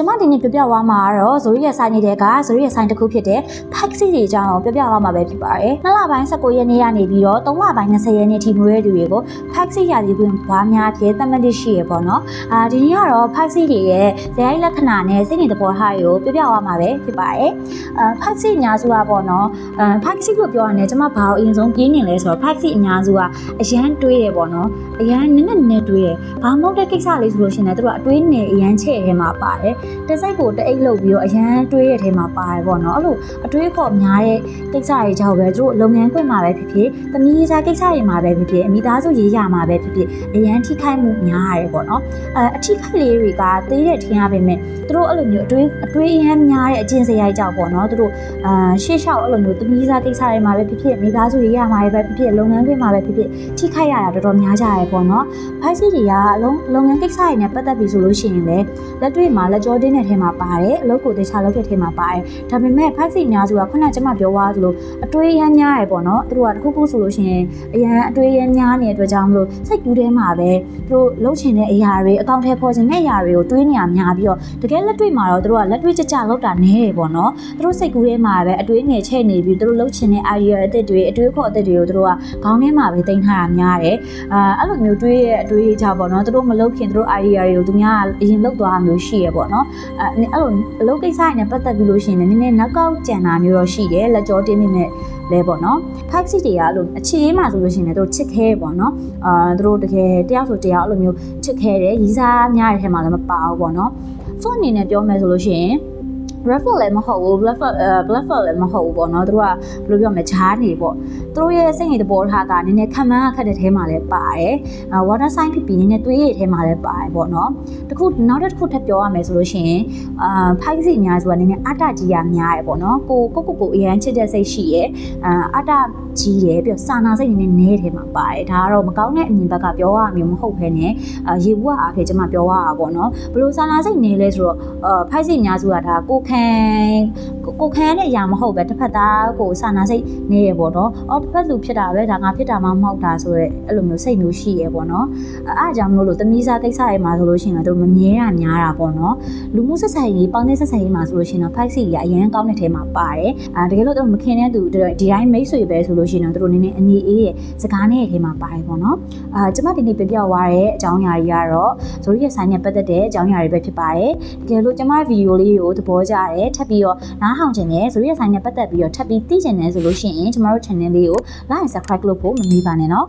ကျမဒီနေ့ပြောပြသွားမှာကတော့ဇိုရီရဲ့ဆိုင်နေတဲ့ကဇိုရီရဲ့ဆိုင်တစ်ခုဖြစ်တဲ့ Pack City အကြောင်းကိုပြောပြသွားမှာပဲဖြစ်ပါတယ်။နှစ်လပိုင်း19ရက်နေ့ကနေပြီးတော့3လပိုင်း20ရက်နေ့ထိမွေးတဲ့သူတွေကို Pack City ရာသီဝင်ပွားများဖြစ်သတ်မှတ်ရှိရပေါ့နော်။အာဒီနေ့ကတော့ Pack City ရဲ့ဇယိုင်းလက္ခဏာနဲ့စိတ်နေသဘောထားတွေကိုပြောပြသွားမှာပဲဖြစ်ပါတယ်။အာ Pack City အများစုကပေါ့နော်။အာ Pack City လို့ပြောရတယ်ကျမဘာလို့အရင်ဆုံးပြင်းနေလဲဆိုတော့ Pack City အများစုကအရန်တွေးတယ်ပေါ့နော်။အရန်နည်းနည်းနည်းတွေးတယ်။ဘာမှမဟုတ်တဲ့ကိစ္စလေးဆိုလို့ရှိရင်လည်းသူတို့ကအတွေးနဲ့အရန်ချဲ့ထဲမှာပါတယ်။တစ်စိတ်ကိုတအိတ်လုပ်ပြီးတော့အရန်တွေးရတဲ့ထဲမှာပါတယ်ပေါ့နော်။အဲ့လိုအတွေးဖို့များတဲ့ကိစ္စတွေကြောင့်ပဲသူတို့လုပ်ငန်းခွင်မှာပဲဖြစ်ဖြစ်၊သမီးရေးစားကိစ္စတွေမှာပဲဖြစ်ဖြစ်အမိသားစုရေးရမှာပဲဖြစ်ဖြစ်အရန်ထိခိုက်မှုများရတယ်ပေါ့နော်။အဲအထိခိုက်လေးတွေကသေးတဲ့ထင်ရပေမဲ့သူတို့အဲ့လိုမျိုးအတွေးအတွေးအရန်များတဲ့အကျင့်စရိုက်ကြောင့်ပေါ့နော်။သူတို့အာရှေ့လျှောက်အဲ့လိုမျိုးသမီးရေးစားကိစ္စတွေမှာပဲဖြစ်ဖြစ်မိသားစုရေးရမှာပဲဖြစ်ဖြစ်လုပ်ငန်းခွင်မှာပဲဖြစ်ဖြစ်ထိခိုက်ရတာတော်တော်များကြရပေါ့နော်။ဖိုက်စီတွေကအလုံးလုပ်ငန်းကိစ္စတွေနဲ့ပတ်သက်ပြီးဆိုလို့ရှိရင်လည်းလက်တွေ့မှာလက်ကြောတင်းတဲ့ထဲမှာပါတယ်အလုပ်ကိုတေချာလုပ်တဲ့ထဲမှာပါတယ်ဒါပေမဲ့ဖိုက်စီအများစုကခုနကကျွန်မပြောသွားသလိုအတွေးရမ်းများရယ်ပေါ့နော်သူတို့ကတခုခုဆိုလို့ရှိရင်အရန်အတွေးရမ်းများနေတဲ့အတွက်ကြောင့်မလို့စိတ်ကူးထဲမှာပဲသူတို့လှုပ်ချင်တဲ့အရာတွေအကောင့်ထဲပေါ်ချင်တဲ့အရာတွေကိုတွေးနေရများပြီးတော့တကယ်လက်တွေ့မှာတော့သူတို့ကလက်တွေ့ကြကြလောက်တာနဲတယ်ပေါ့နော်သူတို့စိတ်ကူးထဲမှာပဲအတွေးငယ်ချဲ့နေပြီးသူတို့လှုပ်ချင်တဲ့ idea အသစ်တွေအတွေးခေါ်အသစ်တွေကိုသူတို့ကခေါင်းထဲမှာပဲတင်ထားတာများတယ်အာအဲ့လိုမျိုးတွေးရဲ့အတွေးကြပေါ့နော်သူတို့မလုပ်ခင်သူတို့ idea တွေကိုသူများအရင်လုပ်သွားတာမျိုးရှိရပေါ့နော်အဲအဲ့လိုအလုပ်ကိစ္စတွေနဲ့ပတ်သက်ပြီးလို့ရှိရင်လည်းနည်းနည်းနောက်ကောက်ကြံတာမျိုးတော့ရှိတယ်လက်ကြောတင်းမိမဲ့လဲပေါ့နော် fact sheet တွေကအဲ့လိုအခြေရေးမှာဆိုလို့ရှိရင်လည်းသူတို့ချစ်ခဲပေါ့နော်အာသူတို့တကယ်တယောက်ဆိုတယောက်အဲ့လိုမျိုးချစ်ခဲတယ်ရီးစားများတဲ့ထဲမှာလည်းမပါဘူးပေါ့နော် phone အနေနဲ့ပြောမယ်ဆိုလို့ရှိရင် raffle လည်းမဟုတ်ဘူး raffle အဲ raffle လည်းမဟုတ်ဘူးပေါ့နော်သူတို့ကဘယ်လိုပြောမလဲဂျားနေပေါ့သူတို့ရဲ့စိတ်ရည်သဘောထားကနည်းနည်းခံမှန်းခက်တဲ့ထဲမှာလည်းပါတယ်အဲ water sign ဖြစ်ပြီးနည်းနည်းတွေးရတဲ့ထဲမှာလည်းပါတယ်ပေါ့နော်တခုနောက်တစ်ခုထပ်ပြောရမယ်ဆိုလို့ရှိရင်အာဖိုက်စီအများစုကနည်းနည်းအတ္တကြီးရများရယ်ပေါ့နော်ကိုကိုကိုကိုအရန်ချစ်တဲ့စိတ်ရှိရယ်အာအတ္တကြီးရယ်ပြီးတော့စာနာစိတ်နည်းနည်းနဲထဲမှာပါတယ်ဒါကတော့မကောင်းတဲ့အမြင်ဘက်ကပြောရမျိုးမဟုတ်ဘဲနဲ့အာရေဘူးအားဖြင့်ကျွန်မပြောရတာပေါ့နော်ဘလို့စာနာစိတ်နေလဲဆိုတော့အာဖိုက်စီအများစုကဒါကိုခံကိုကိုခံရတဲ့အရာမဟုတ်ပဲတစ်ဖက်သားကိုစာနာစိတ်နေရပေါ့နော်အော်တစ်ဖက်လူဖြစ်တာပဲဒါငါဖြစ်တာမှမဟုတ်တာဆိုရဲအဲ့လိုမျိုးစိတ်မျိုးရှိရပေါ့နော်အဲအားကြောင့်မလို့လို့တမီးစားကိစ္စတွေမှာဆိုလို့ရှိရင်တော့မမြဲတာများတာပေါ့နော်လူမှုဆက်ဆံရေးပေါင်းတဲ့ဆက်ဆံရေးမှာဆိုလို့ရှိရင်တော့ဖိုက်စီကြီးအရင်ကောင်းတဲ့ထဲမှာပါတယ်အာတကယ်လို့တော့မခင်တဲ့သူဒီတိုင်းမိတ်ဆွေပဲဆိုလို့ရှိရင်တော့တို့နည်းနည်းအနေအေးရဲ့စကားနဲ့ထဲမှာပါတယ်ပေါ့နော်အာကျွန်မဒီနေ့ပြပြသွားတဲ့အကြောင်းအရာကြီးကတော့ဇိုရီရဲ့ဆိုင်နဲ့ပတ်သက်တဲ့အကြောင်းအရာတွေပဲဖြစ်ပါတယ်တကယ်လို့ကျွန်မဗီဒီယိုလေးကိုသဘောကျတယ်ထပ်ပြီးတော့နားထောင်ချင်တယ်ဇိုရီရဲ့ဆိုင်နဲ့ပတ်သက်ပြီးတော့ထပ်ပြီးသိချင်တယ်ဆိုလို့ရှိရင်ကျွန်တော်တို့ channel လေးကို like and subscribe လုပ်ဖို့မမေ့ပါနဲ့နော်